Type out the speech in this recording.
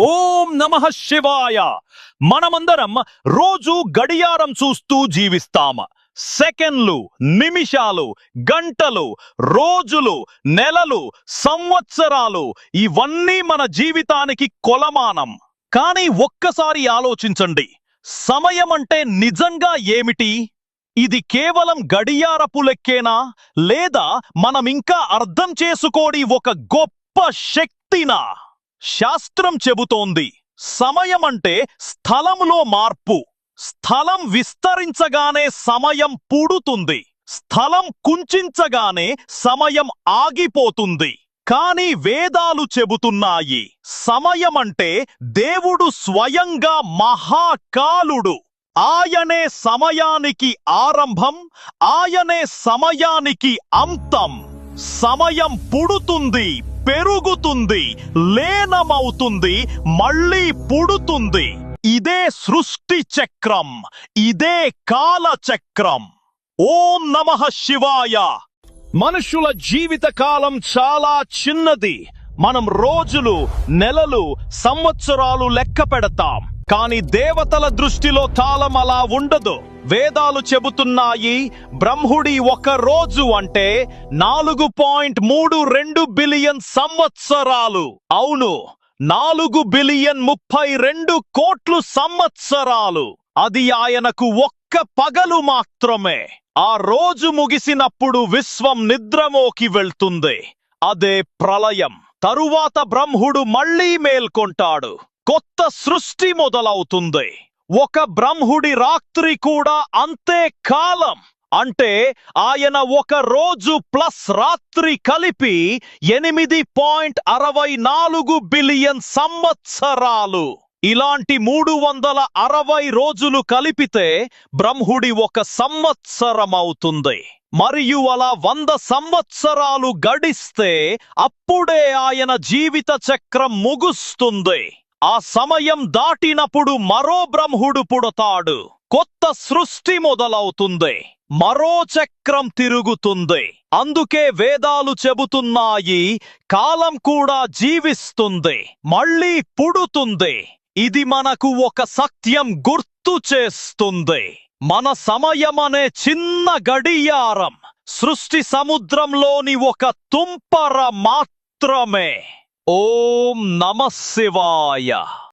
ఓం నమ శివాయ. మనమందరం రోజు గడియారం చూస్తూ జీవిస్తాం సెకండ్లు నిమిషాలు గంటలు రోజులు నెలలు సంవత్సరాలు ఇవన్నీ మన జీవితానికి కొలమానం. కానీ ఒక్కసారి ఆలోచించండి. సమయం అంటే నిజంగా ఏమిటి? ఇది కేవలం గడియారపు లెక్కేనా? లేదా మనం ఇంకా అర్థం చేసుకోడి ఒక గొప్ప శక్తినా? శాస్త్రం చెబుతోంది సమయం అంటే స్థలంలో మార్పు. స్థలం విస్తరించగానే సమయం పుడుతుంది. స్థలం కుంచించగానే సమయం ఆగిపోతుంది. కానీ వేదాలు చెబుతున్నాయి సమయమంటే దేవుడు స్వయంగా మహాకాలుడు. ఆయనే సమయానికి ఆరంభం ఆయనే సమయానికి అంతం. సమయం పుడుతుంది పెరుగుతుంది లేనమవుతుంది మళ్ళీ పుడుతుంది. ఇదే సృష్టి చక్రం ఇదే కాల చక్రం ఓం నమః శివాయ. మనుషుల జీవిత కాలం చాలా చిన్నది. మనం రోజులు నెలలు సంవత్సరాలు లెక్క పెడతాం. కానీ దేవతల దృష్టిలో కాలం అలా ఉండదు. వేదాలు చెబుతున్నాయి బ్రహ్ముడి ఒక రోజు అంటే నాలుగు పాయింట్ మూడు రెండు బిలియన్ సంవత్సరాలు. అవును నాలుగు బిలియన్ ముప్పై రెండు కోట్లు సంవత్సరాలు. అది ఆయనకు ఒక్క పగలు మాత్రమే. ఆ రోజు ముగిసినప్పుడు విశ్వం నిద్రమోకి వెళ్తుంది. అదే ప్రళయం. తరువాత బ్రహ్ముడు మళ్ళీ మేల్కొంటాడు. కొత్త సృష్టి మొదలవుతుంది. ఒక బ్రహ్ముడి రాత్రి కూడా అంతే కాలం. అంటే ఆయన ఒక రోజు ప్లస్ రాత్రి కలిపి ఎనిమిది పాయింట్ అరవై నాలుగు బిలియన్ సంవత్సరాలు. ఇలాంటి మూడు వందల అరవై రోజులు కలిపితే బ్రహ్ముడి ఒక సంవత్సరం అవుతుంది మరియు అలా వంద సంవత్సరాలు గడిస్తే అప్పుడే ఆయన జీవిత చక్రం ముగుస్తుంది. ఆ సమయం దాటినప్పుడు మరో బ్రహ్ముడు పుడతాడు. కొత్త సృష్టి మొదలవుతుంది. మరో చక్రం తిరుగుతుంది. అందుకే వేదాలు చెబుతున్నాయి కాలం కూడా జీవిస్తుంది మళ్ళీ పుడుతుంది. ఇది మనకు ఒక సత్యం గుర్తు చేస్తుంది. మన సమయమనే చిన్న గడియారం సృష్టి సముద్రంలోని ఒక తుంపర మాత్రమే. ఓం నమ శివాయ